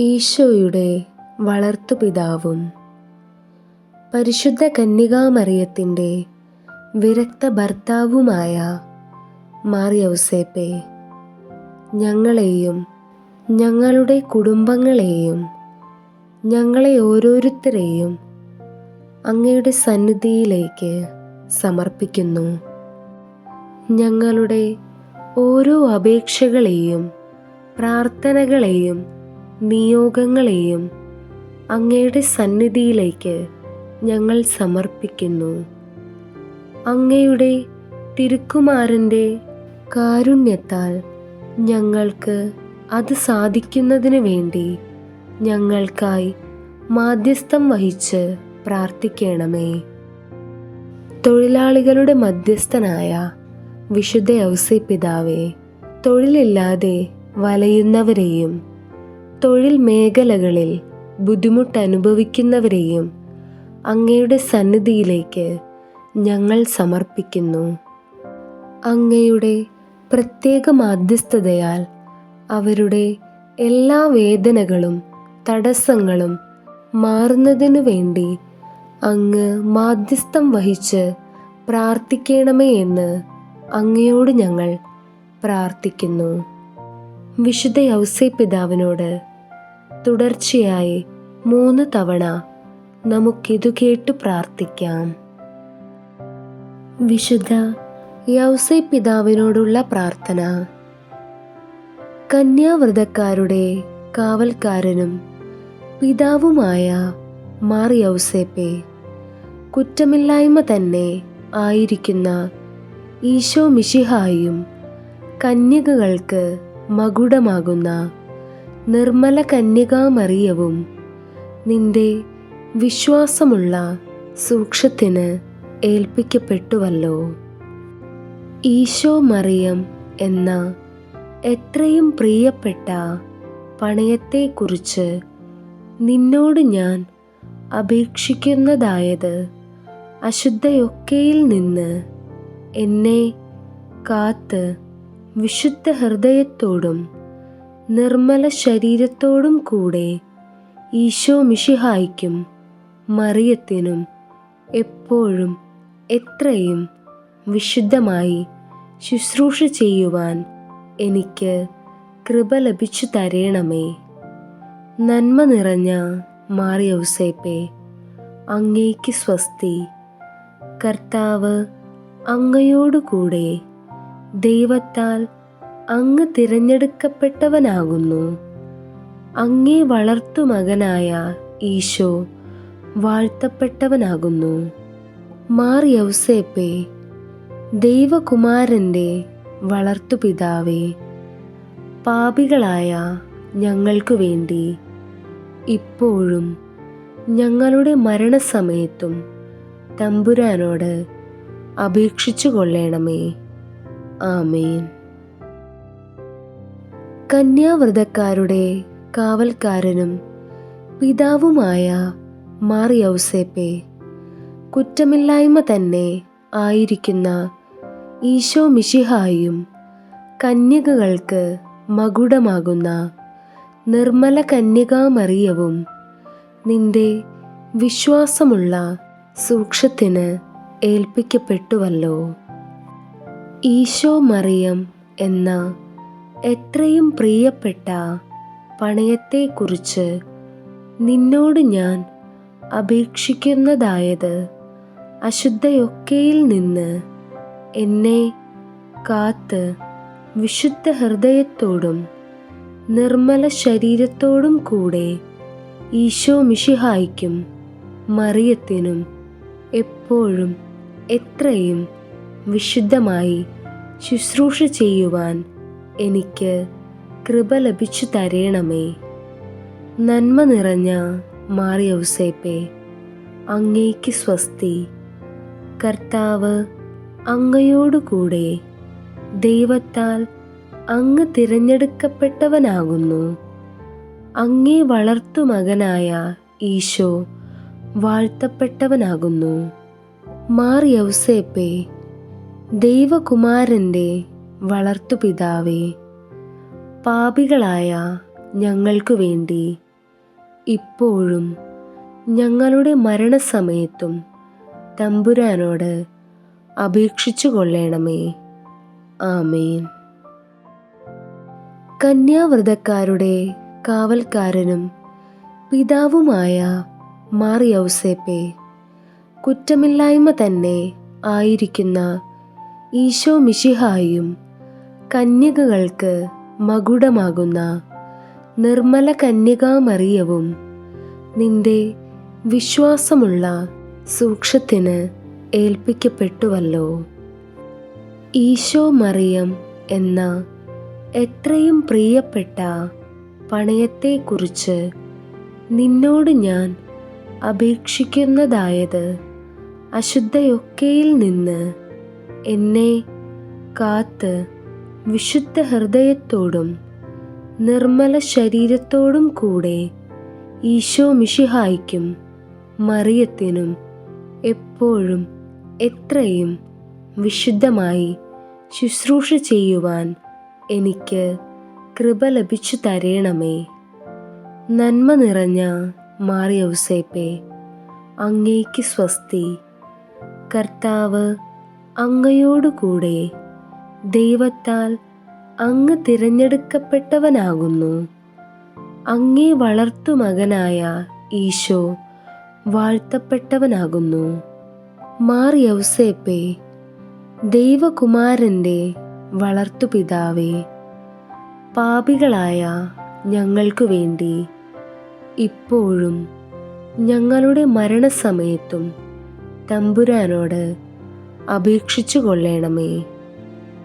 ഈശോയുടെ വളർത്തുപിതാവും. പരിശുദ്ധ കന്യകാമറിയത്തിന്റെ വിരക്ത ഭർത്താവുമായ മാറിയൗസേപ്പെ ഞങ്ങളെയും ഞങ്ങളുടെ കുടുംബങ്ങളെയും ഞങ്ങളെ ഓരോരുത്തരെയും അങ്ങയുടെ സന്നിധിയിലേക്ക് സമർപ്പിക്കുന്നു. ഞങ്ങളുടെ ഓരോ അപേക്ഷകളെയും പ്രാർത്ഥനകളെയും നിയോഗങ്ങളെയും അങ്ങയുടെ സന്നിധിയിലേക്ക് ഞങ്ങൾ സമർപ്പിക്കുന്നു. അങ്ങയുടെ തിരുക്കുമാരന്റെ കാരുണ്യത്താൽ ഞങ്ങൾക്ക് അത് സാധിക്കുന്നതിന് വേണ്ടി ഞങ്ങൾക്കായി മാധ്യസ്ഥം വഹിച്ച് പ്രാർത്ഥിക്കണമേ. തൊഴിലാളികളുടെ മധ്യസ്ഥനായ വിശുദ്ധ ഔസേ പിതാവേ തൊഴിലില്ലാതെ വലയുന്നവരെയും തൊഴിൽ മേഖലകളിൽ ബുദ്ധിമുട്ട് അനുഭവിക്കുന്നവരെയും അങ്ങയുടെ സന്നിധിയിലേക്ക് ഞങ്ങൾ സമർപ്പിക്കുന്നു. അങ്ങയുടെ പ്രത്യേക മാധ്യസ്ഥതയാൽ അവരുടെ എല്ലാ വേദനകളും തടസ്സങ്ങളും മാറുന്നതിനു വേണ്ടി അങ്ങ് മാധ്യസ്ഥം വഹിച്ച് പ്രാർത്ഥിക്കണമേ എന്ന് അങ്ങയോട് ഞങ്ങൾ പ്രാർത്ഥിക്കുന്നു. വിശുദ്ധ യൗസേ പിതാവിനോട് തുടർച്ചയായി മൂന്ന് തവണ നമുക്കിതു കേട്ടു പ്രാർത്ഥിക്കാം. വിശുദ്ധ യൗസൈ പിതാവിനോടുള്ള പ്രാർത്ഥന. കന്യാവ്രതക്കാരുടെ കാവൽക്കാരനും പിതാവുമായ മാർ യൗസേപ്പെ കുറ്റമില്ലായ്മ തന്നെ ആയിരിക്കുന്ന ഈശോ മിഷിഹായും കന്യകകൾക്ക് മകുടമാകുന്ന നിർമ്മല കന്യകാമറിയവും നിന്റെ വിശ്വാസമുള്ള സൂക്ഷത്തിന് ഏൽപ്പിക്കപ്പെട്ടുവല്ലോ. ഈശോ മറിയം എന്ന എത്രയും പ്രിയപ്പെട്ട പണയത്തെക്കുറിച്ച് നിന്നോട് ഞാൻ അപേക്ഷിക്കുന്നതായത് അശുദ്ധയൊക്കെയിൽ നിന്ന് എന്നെ കാത്ത് വിശുദ്ധ ഹൃദയത്തോടും നിർമ്മല ശരീരത്തോടും കൂടെ ഈശോ മിഷിഹായ്ക്കും മറിയത്തിനും എപ്പോഴും എത്രയും വിശുദ്ധമായി ശുശ്രൂഷ ചെയ്യുവാൻ എനിക്ക് കൃപ ലഭിച്ചു തരേണമേ. നന്മ നിറഞ്ഞ മാറിയൗസേപ്പെ അങ്ങേക്ക് സ്വസ്തി. കർത്താവ് അങ്ങയോടുകൂടെ ദൈവത്താൽ അങ്ങ് തിരഞ്ഞെടുക്കപ്പെട്ടവനാകുന്നു. അങ്ങേ വളർത്തു മകനായ ഈശോ വാഴ്ത്തപ്പെട്ടവനാകുന്നു. മാർ യൗസേപ്പെ ദൈവകുമാരന്റെ വളർത്തുപിതാവേ പാപികളായ ഞങ്ങൾക്കു വേണ്ടി ഇപ്പോഴും ഞങ്ങളുടെ മരണസമയത്തും തമ്പുരാനോട് അപേക്ഷിച്ചു കൊള്ളേണമേ ആമേൻ. കന്യാവ്രതക്കാരുടെ കാവൽക്കാരനും പിതാവുമായ മാർ യൗസേപ്പെ കുറ്റമില്ലായ്മ തന്നെ ആയിരിക്കുന്ന ഈശോ മിഷിഹായും കന്യകകൾക്ക് മകുടമാകുന്ന നിർമ്മല കന്യകാമറിയവും നിന്റെ വിശ്വാസമുള്ള സൂക്ഷത്തിന് ഏൽപ്പിക്കപ്പെട്ടുവല്ലോ. ഈശോ മറിയം എന്ന എത്രയും പ്രിയപ്പെട്ട പണയത്തെക്കുറിച്ച് നിന്നോട് ഞാൻ അപേക്ഷിക്കുന്നതായത് അശുദ്ധയൊക്കെയിൽ നിന്ന് എന്നെ കാത്ത് വിശുദ്ധ ഹൃദയത്തോടും നിർമ്മല ശരീരത്തോടും കൂടെ ഈശോ മിഷിഹായ്ക്കും മറിയത്തിനും എപ്പോഴും എത്രയും വിശുദ്ധമായി ശുശ്രൂഷ ചെയ്യുവാൻ എനിക്ക് കൃപ ലഭിച്ചു തരേണമേ. നന്മ നിറഞ്ഞ മാറിയൗസേപ്പെ അങ്ങേക്ക് സ്വസ്തി. കർത്താവ് അങ്ങയോടുകൂടെ ദൈവത്താൽ അങ്ങ് തിരഞ്ഞെടുക്കപ്പെട്ടവനാകുന്നു. അങ്ങേ വളർത്തു മകനായ ഈശോ വാഴ്ത്തപ്പെട്ടവനാകുന്നു. മാറിയൗസേപ്പെ ദൈവകുമാരന്റെ വളർത്തുപിതാവേ പാപികളായ ഞങ്ങൾക്കു വേണ്ടി ഇപ്പോഴും ഞങ്ങളുടെ മരണസമയത്തും തമ്പുരാനോട് അപേക്ഷിച്ചു കൊള്ളണമേ ആമേൻ. കന്യാവ്രതക്കാരുടെ കാവൽക്കാരനും പിതാവുമായ മാറിയൗസേപ്പെ കുറ്റമില്ലായ്മ തന്നെ ആയിരിക്കുന്ന ഈശോ മിശിഹായും കന്യകകൾക്ക് മകുടമാകുന്ന നിർമ്മല കന്യകാമറിയവും നിന്റെ വിശ്വാസമുള്ള സൂക്ഷത്തിന് ഏൽപ്പിക്കപ്പെട്ടുവല്ലോ. ഈശോ മറിയം എന്ന എത്രയും പ്രിയപ്പെട്ട പണയത്തെക്കുറിച്ച് നിന്നോട് ഞാൻ അപേക്ഷിക്കുന്നതായത് അശുദ്ധയൊക്കെയിൽ നിന്ന് എന്നെ കാത്ത് വിശുദ്ധ ഹൃദയത്തോടും നിർമ്മല ശരീരത്തോടും കൂടെ ഈശോ മിഷിഹായ്ക്കും മറിയത്തിനും എപ്പോഴും എത്രയും വിശുദ്ധമായി ശുശ്രൂഷ ചെയ്യുവാൻ എനിക്ക് കൃപ ലഭിച്ചു തരേണമേ. നന്മ നിറഞ്ഞ മാറിയൗസേപ്പെ അങ്ങേക്ക് സ്വസ്തി. കർത്താവ് അങ്ങയോടുകൂടെ ദൈവത്താൽ അങ്ങ് തിരഞ്ഞെടുക്കപ്പെട്ടവനാകുന്നു. അങ്ങേ വളർത്തു മകനായ ഈശോ വാഴ്ത്തപ്പെട്ടവനാകുന്നു. മാർ യൗസേപ്പേ ദൈവകുമാരന്റെ വളർത്തുപിതാവേ പാപികളായ ഞങ്ങൾക്കു വേണ്ടി ഇപ്പോഴും ഞങ്ങളുടെ മരണസമയത്തും തമ്പുരാനോട് അപേക്ഷിച്ചു കൊള്ളണമേ